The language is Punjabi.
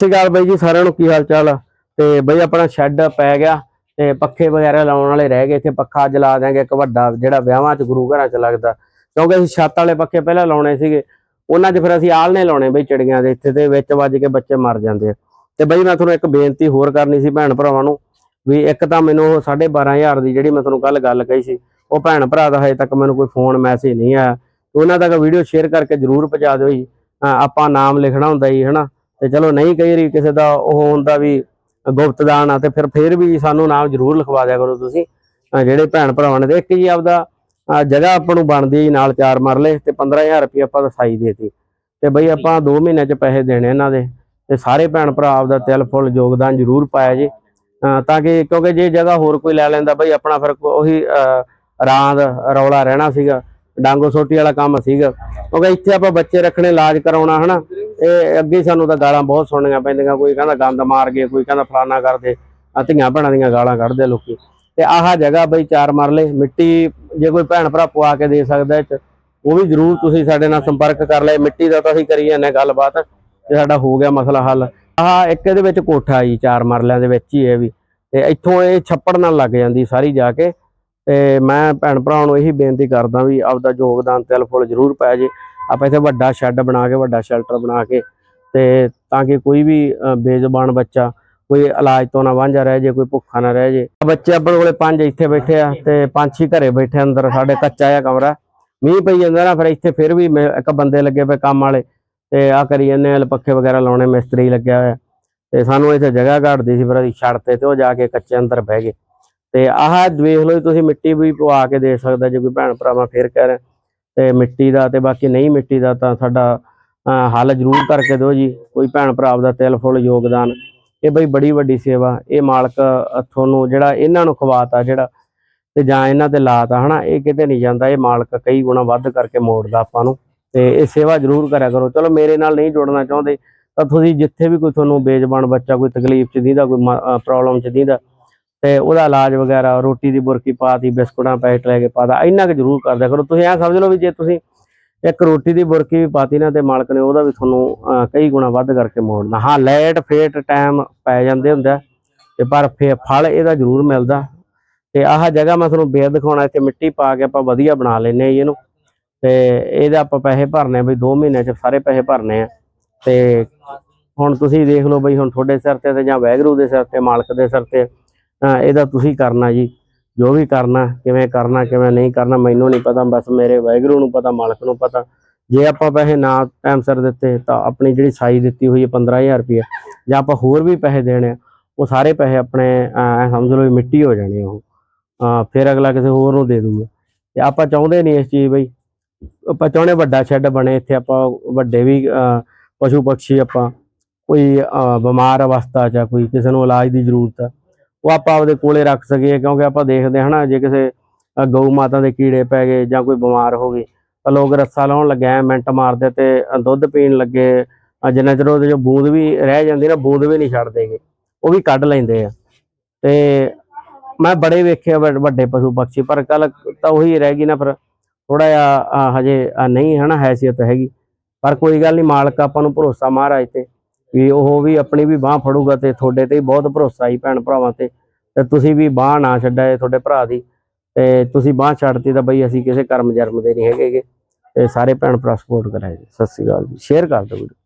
ਸਤਿ ਸ਼੍ਰੀ ਅਕਾਲ ਬਾਈ ਜੀ, ਸਾਰਿਆਂ ਨੂੰ ਕੀ ਹਾਲ ਚਾਲ ਆ? ਤੇ ਬਈ ਆਪਣਾ ਸ਼ੈੱਡ ਪੈ ਗਿਆ ਤੇ ਪੱਖੇ ਵਗੈਰਾ ਲਾਉਣ ਵਾਲੇ ਰਹਿ ਗਏ, ਇੱਥੇ ਪੱਖਾ ਅੱਜ ਲਾ ਦਿਆਂਗੇ, ਇੱਕ ਵੱਡਾ ਜਿਹੜਾ ਵਿਆਹਾਂ 'ਚ ਗੁਰੂ ਘਰਾਂ 'ਚ ਲੱਗਦਾ। ਕਿਉਂਕਿ ਅਸੀਂ ਛੱਤ ਵਾਲੇ ਪੱਖੇ ਪਹਿਲਾਂ ਲਾਉਣੇ ਸੀਗੇ, ਉਹਨਾਂ 'ਚ ਫਿਰ ਅਸੀਂ ਆਲਣੇ ਲਾਉਣੇ ਬਈ ਚਿੜੀਆਂ ਦੇ, ਇੱਥੇ ਤੇ ਵਿੱਚ ਵੱਜ ਕੇ ਬੱਚੇ ਮਰ ਜਾਂਦੇ ਆ। ਤੇ ਬਾਈ ਮੈਂ ਤੁਹਾਨੂੰ ਇੱਕ ਬੇਨਤੀ ਹੋਰ ਕਰਨੀ ਸੀ ਭੈਣ ਭਰਾਵਾਂ ਨੂੰ, ਵੀ ਇੱਕ ਤਾਂ ਮੈਨੂੰ ਉਹ 12500 ਦੀ ਜਿਹੜੀ ਮੈਂ ਤੁਹਾਨੂੰ ਕੱਲ ਗੱਲ ਕਹੀ ਸੀ, ਉਹ ਭੈਣ ਭਰਾ ਦਾ ਹਜੇ ਤੱਕ ਮੈਨੂੰ ਕੋਈ ਫੋਨ ਮੈਸੇਜ ਨਹੀਂ ਆਇਆ। ਉਹਨਾਂ ਤੱਕ ਵੀਡੀਓ ਸ਼ੇਅਰ ਕਰਕੇ ਜਰੂਰ ਪਹੁੰਚਾ ਦਿਓ ਜੀ। ਆਪਾਂ ਨਾਮ ਲਿਖਣਾ ਹੁੰਦਾ ਜੀ, ਹਨਾ? ਤੇ ਚਲੋ ਨਹੀਂ ਕਈ ਵਾਰੀ ਕਿਸੇ ਦਾ ਉਹ ਹੁੰਦਾ ਵੀ ਗੁਪਤਦਾਨ ਆ ਤੇ ਫਿਰ ਫਿਰ ਵੀ ਸਾਨੂੰ ਨਾਮ ਜ਼ਰੂਰ ਲਿਖਵਾ ਦਿਆ ਕਰੋ ਤੁਸੀਂ। ਜਿਹੜੇ ਭੈਣ ਭਰਾਵਾਂ ਨੇ ਤੇ ਇੱਕ ਜੀ ਆਪਦਾ ਜਗ੍ਹਾ ਆਪਾਂ ਨੂੰ ਬਣਦੀ ਜੀ ਨਾਲ ਚਾਰ ਮਰਲੇ ਤੇ 15000 ਰੁਪਏ ਆਪਾਂ ਦਾ ਸਾਈ ਦੇਤੀ। ਤੇ ਬਈ ਆਪਾਂ 2 ਮਹੀਨੇ ਚ ਪੈਸੇ ਦੇਣੇ ਇਹਨਾਂ ਦੇ ਤੇ ਸਾਰੇ ਭੈਣ ਭਰਾ ਆਪਦਾ ਤਿਲ ਫੁੱਲ ਯੋਗਦਾਨ ਜ਼ਰੂਰ ਪਾਇਆ ਜੀ। ਤਾਂ ਕਿ ਕਿਉਂਕਿ ਜੇ ਜਗ੍ਹਾ ਹੋਰ ਕੋਈ ਲੈ ਲੈਂਦਾ ਬਈ ਆਪਣਾ ਫਿਰ ਉਹੀ ਅਹ, ਰਾਂਦ ਰੌਲਾ ਰਹਿਣਾ ਸੀਗਾ ਡਾਂਗੋ ਸੋਟੀ ਵਾਲਾ ਕੰਮ ਸੀਗਾ। ਕਿਉਂਕਿ ਇੱਥੇ ਆਪਾਂ ਬੱਚੇ ਰੱਖਣੇ ਇਲਾਜ ਕਰਾਉਣਾ ਹਨਾ। ਇਹ ਅੱਗੇ ਸਾਨੂੰ ਤਾਂ ਗਾਲਾਂ ਬਹੁਤ ਸੁਣਨੀਆਂ ਪੈਂਦੀਆਂ, ਕੋਈ ਕਹਿੰਦਾ ਗੰਦ ਮਾਰ ਗਏ, ਕੋਈ ਕਹਿੰਦਾ ਫਲਾਨਾ ਕਰਦੇ ਆ ਧੀਆਂ ਭੈਣਾਂ ਦੀਆਂ ਗਾਲਾਂ ਕੱਢਦੇ ਲੋਕੀ। ਤੇ ਆਹ ਜਗ੍ਹਾ ਬਈ ਚਾਰ ਮਰਲੇ ਮਿੱਟੀ ਜੇ ਕੋਈ ਭੈਣ ਭਰਾ ਪਵਾ ਕੇ ਦੇ ਸਕਦਾ ਉਹ ਵੀ ਜਰੂਰ ਤੁਸੀਂ ਸਾਡੇ ਨਾਲ ਸੰਪਰਕ ਕਰ ਲੈ, ਮਿੱਟੀ ਦਾ ਤਾਂ ਅਸੀਂ ਕਰੀ ਜਾਂਦੇ ਗੱਲਬਾਤ, ਤੇ ਸਾਡਾ ਹੋ ਗਿਆ ਮਸਲਾ ਹੱਲ। ਆਹ ਇੱਕ ਇਹਦੇ ਵਿੱਚ ਕੋਠਾ ਜੀ, ਚਾਰ ਮਰਲਿਆਂ ਦੇ ਵਿੱਚ ਹੀ ਇਹ ਵੀ। ਤੇ ਇੱਥੋਂ ਇਹ ਛੱਪੜ ਨਾਲ ਲੱਗ ਜਾਂਦੀ ਸਾਰੀ ਜਾ ਕੇ, ਤੇ ਮੈਂ ਭੈਣ ਭਰਾ ਨੂੰ ਇਹੀ ਬੇਨਤੀ ਕਰਦਾ ਵੀ ਆਪਦਾ ਯੋਗਦਾਨ ਤਿਲ ਫੁੱਲ ਜ਼ਰੂਰ ਪਾਇਆ ਜੇ। ਆਪਾਂ ਇੱਥੇ ਵੱਡਾ ਸ਼ੈੱਡ ਬਣਾ ਕੇ ਵੱਡਾ ਸ਼ੈਲਟਰ ਬਣਾ ਕੇ ਤੇ ਤਾਂ ਕਿ ਕੋਈ ਵੀ ਅ, ਬੇਜ਼ੁਬਾਨ ਬੱਚਾ ਕੋਈ ਇਲਾਜ ਤੋਂ ਨਾ ਵਾਂਝਾ ਰਹਿ ਜੇ ਕੋਈ ਭੁੱਖਾ ਨਾ ਰਹਿ ਜੇ। ਬੱਚੇ ਆਪਣੇ ਕੋਲੇ ਪੰਜ ਇੱਥੇ ਬੈਠੇ ਆ ਤੇ ਪੰਜ ਛੇ ਘਰੇ ਬੈਠੇ ਅੰਦਰ ਸਾਡੇ ਕੱਚਾ ਜਿਹਾ ਕਮਰਾ। ਮੀਂਹ ਪਈ ਜਾਂਦਾ ਨਾ ਫਿਰ ਇੱਥੇ ਫਿਰ ਵੀ ਇੱਕ ਬੰਦੇ ਲੱਗੇ ਪਏ ਕੰਮ ਵਾਲੇ ਤੇ ਆ ਕਰੀ ਜਾਂਦੇ ਆ ਪੱਖੇ ਵਗੈਰਾ ਲਾਉਣੇ ਮਿਸਤਰੀ ਲੱਗਿਆ ਹੋਇਆ। ਤੇ ਸਾਨੂੰ ਇੱਥੇ ਜਗ੍ਹਾ ਘਾਟਦੀ ਸੀ ਫਿਰ ਅਸੀਂ ਛੱਡ ਤੇ ਉਹ ਜਾ ਕੇ ਕੱਚੇ ਅੰਦਰ ਬਹਿ ਗਏ। ਤੇ ਆਹ ਵੇਖ ਲਓ ਤੁਸੀਂ ਮਿੱਟੀ ਵੀ ਪਵਾ ਕੇ ਦੇ ਸਕਦਾ ਜੇ ਕੋਈ ਭੈਣ ਭਰਾਵਾਂ ਫੇਰ ਕਹਿ ਰਹੇ ਤੇ ਮਿੱਟੀ ਦਾ ਤੇ ਬਾਕੀ ਨਹੀਂ ਮਿੱਟੀ ਦਾ ਤਾਂ ਸਾਡਾ ਹੱਲ ਜ਼ਰੂਰ ਕਰਕੇ ਦਿਓ ਜੀ। ਕੋਈ ਭੈਣ ਭਰਾ ਦਾ ਤਿਲ ਫੁੱਲ ਯੋਗਦਾਨ। ਇਹ ਬਈ ਬੜੀ ਵੱਡੀ ਸੇਵਾ, ਇਹ ਮਾਲਕ ਤੁਹਾਨੂੰ ਜਿਹੜਾ ਇਹਨਾਂ ਨੂੰ ਖਵਾਤਾ, ਜਿਹੜਾ ਤੇ ਜਾਂ ਇਹਨਾਂ ਤੇ ਲਾਤਾ, ਹਨਾ? ਇਹ ਕਿਤੇ ਨਹੀਂ ਜਾਂਦਾ। ਇਹ ਮਾਲਕ ਕਈ ਗੁਣਾ ਵੱਧ ਕਰਕੇ ਮੋੜਦਾ ਆਪਾਂ ਨੂੰ। ਤੇ ਇਹ ਸੇਵਾ ਜ਼ਰੂਰ ਕਰਿਆ ਕਰੋ। ਚਲੋ, ਮੇਰੇ ਨਾਲ ਨਹੀਂ ਜੁੜਨਾ ਚਾਹੁੰਦੇ, ਤਾਂ ਤੁਸੀਂ ਜਿੱਥੇ ਵੀ ਕੋਈ ਤੁਹਾਨੂੰ ਬੇਜ਼ਬਾਨ ਬੱਚਾ ਕੋਈ ਤਕਲੀਫ ਚ ਦੀਦਾ, ਕੋਈ ਪ੍ਰੋਬਲਮ ਚ ਦੀਦਾ ਤੇ ਉਹਦਾ ਇਲਾਜ ਵਗੈਰਾ, ਰੋਟੀ ਦੀ ਬੁਰਕੀ ਪਾਤੀ ਬਿਸਕੁਟਾਂ, ਪੈਕਟ ਲੈ ਕੇ ਪਾਦਾ ਇੰਨਾ ਕੁ ਜ਼ਰੂਰ ਕਰਦਿਆ ਕਰੋ। ਤੁਸੀਂ ਐ ਸਮਝ ਲਓ ਵੀ ਜੇ ਤੁਸੀਂ ਇੱਕ ਰੋਟੀ ਦੀ ਬੁਰਕੀ ਵੀ ਪਾਤੀ ਨਾ ਤੇ ਮਾਲਕ ਨੇ ਉਹਦਾ ਵੀ ਤੁਹਾਨੂੰ ਕਈ ਗੁਣਾ ਵੱਧ ਕਰਕੇ ਮੋੜਨਾ ਹਾਂ, ਲੈਟ, ਫੇਟ ਟਾਈਮ ਪੈ ਜਾਂਦੇ ਹੁੰਦਾ ਤੇ ਪਰ ਫੇ, ਫਲ ਇਹਦਾ ਜ਼ਰੂਰ ਮਿਲਦਾ। ਤੇ ਆਹ ਜਗ੍ਹਾ ਮੈਂ ਤੁਹਾਨੂੰ ਬੇਦ ਦਿਖਾਉਣਾ, ਇੱਥੇ ਮਿੱਟੀ ਪਾ ਕੇ ਆਪਾਂ ਵਧੀਆ ਬਣਾ ਲੈਨੇ ਆ ਜੀ ਇਹਨੂੰ। ਤੇ ਇਹਦੇ ਆਪਾਂ ਪੈਸੇ ਭਰਨੇ ਬਈ 2 ਮਹੀਨਿਆਂ ਚ ਸਾਰੇ ਪੈਸੇ ਭਰਨੇ ਆ। ਤੇ ਹੁਣ ਤੁਸੀਂ ਦੇਖ ਲਓ ਬਈ, ਹੁਣ ਤੁਹਾਡੇ ਸਿਰ ਤੇ ਤੇ ਜਾਂ ਵੈਗਰੂ ਦੇ ਸਿਰ ਤੇ, ਮਾਲਕ ਦੇ ਸਿਰ ਤੇ ਇਹਦਾ ਤੁਸੀਂ ਕਰਨਾ ਜੀ। ਜੋ ਵੀ ਕਰਨਾ, ਕਿਵੇਂ ਕਰਨਾ, ਕਿਵੇਂ ਨਹੀਂ ਕਰਨਾ, ਮੈਨੂੰ ਨਹੀਂ ਪਤਾ, ਬਸ ਮੇਰੇ ਵਾਹਿਗੁਰੂ ਨੂੰ ਪਤਾ, ਮਾਲਕ ਨੂੰ ਪਤਾ। ਜੇ ਆਪਾਂ ਪੈਸੇ ਨਾ ਟਾਈਮ ਸਿਰ ਦਿੱਤੇ, ਤਾਂ ਆਪਣੀ ਜਿਹੜੀ ਸਾਈ ਦਿੱਤੀ ਹੋਈ ਹੈ 15000 ਰੁਪਏ ਜਾਂ ਆਪਾਂ ਹੋਰ ਵੀ ਪੈਸੇ ਦੇਣੇ ਆ, ਉਹ ਸਾਰੇ ਪੈਸੇ ਆਪਣੇ ਸਮਝ ਲਓ ਮਿੱਟੀ ਹੋ ਜਾਣੇ ਉਹ। ਫਿਰ ਅਗਲਾ ਕਿਸੇ ਹੋਰ ਨੂੰ ਦੇ ਦੂਗਾ। ਤੇ ਆਪਾਂ ਚਾਹੁੰਦੇ ਨਹੀਂ ਇਸ ਚੀਜ਼ ਬਈ, ਆਪਾਂ ਚਾਹੁੰਦੇ ਵੱਡਾ ਸ਼ੈੱਡ ਬਣੇ, ਇੱਥੇ ਆਪਾਂ ਵੱਡੇ ਵੀ ਪਸ਼ੂ ਪੰਛੀ ਆਪਾਂ ਕੋਈ ਬਿਮਾਰ ਅਵਸਥਾ ਜਾਂ ਕੋਈ ਕਿਸੇ ਨੂੰ ਇਲਾਜ ਦੀ ਜ਼ਰੂਰਤ ਆ ਉਹ ਆਪਾਂ ਆਪਦੇ ਕੋਲੇ ਰੱਖ ਸਕੀਏ ਕਿਉਂਕਿ ਆਪਾਂ ਦੇਖਦੇ ਹਾਂ ਨਾ ਜੇ ਕਿਸੇ ਗਊ ਮਾਤਾ ਦੇ ਕੀੜੇ ਪੈ ਗਏ ਜਾਂ ਕੋਈ ਬਿਮਾਰ ਹੋ ਗਈ ਤਾਂ ਲੋਕ ਰੱਸਾ ਲਾਉਣ ਲੱਗੇ ਮਿੰਟ ਮਾਰਦੇ ਤੇ ਦੁੱਧ ਪੀਣ ਲੱਗੇ ਜਿੰਨਾ ਚਿਰ ਉਹਦੇ ਜੋ ਬੂੰਦ ਵੀ ਰਹਿ ਜਾਂਦੀ ਨਾ ਬੂੰਦ ਵੀ ਨਹੀਂ ਛੱਡਦੇਗੇ ਉਹ ਵੀ ਕੱਢ ਲੈਂਦੇ ਆ। ਤੇ ਮੈਂ ਬੜੇ ਵੇਖੇ ਆ ਵੱਡ- ਵੱਡੇ ਪਸ਼ੂ ਪੰਛੀ ਪਰ ਕੱਲ ਤਾਂ ਉਹੀ ਰਹਿ ਗਈ ਨਾ ਫਿਰ ਥੋੜਾ ਜਿਹਾ ਹਜੇ ਅ, ਨਹੀਂ ਹਨਾ ਹੈਸੀਅਤ ਹੈਗੀ ਪਰ ਕੋਈ ਗੱਲ ਨਹੀਂ ਮਾਲਕ ਆਪਾਂ ਨੂੰ ਭਰੋਸਾ ਮਹਾਰਾਜ ਤੇ। ਵੀ ਉਹ ਵੀ ਆਪਣੀ ਵੀ ਬਾਹ ਫੜੂਗਾ ਤੇ ਤੁਹਾਡੇ ਤੇ ਬਹੁਤ ਭਰੋਸਾ ਹੀ ਭੈਣ ਭਰਾਵਾਂ ਤੇ। ਤੇ ਤੁਸੀਂ ਵੀ ਬਾਹ ਨਾ ਛੱਡਾਏ ਤੁਹਾਡੇ ਭਰਾ ਦੀ। ਤੇ ਤੁਸੀਂ ਬਾਹ ਛੱਡਤੀ ਤਾਂ ਬਈ ਅਸੀਂ ਕਿਸੇ ਕਰਮ ਜਰਮ ਦੇ ਨਹੀਂ ਹੈਗੇਗੇ ਤੇ ਸਾਰੇ ਭੈਣ ਭਰਾ ਸਪੋਰਟ ਕਰਾਏ। ਜੀ। ਸਤਿ ਸ਼੍ਰੀ ਅਕਾਲ ਜੀ। ਸ਼ੇਅਰ ਕਰ ਦਿਓ ਵੀਡੀਓ।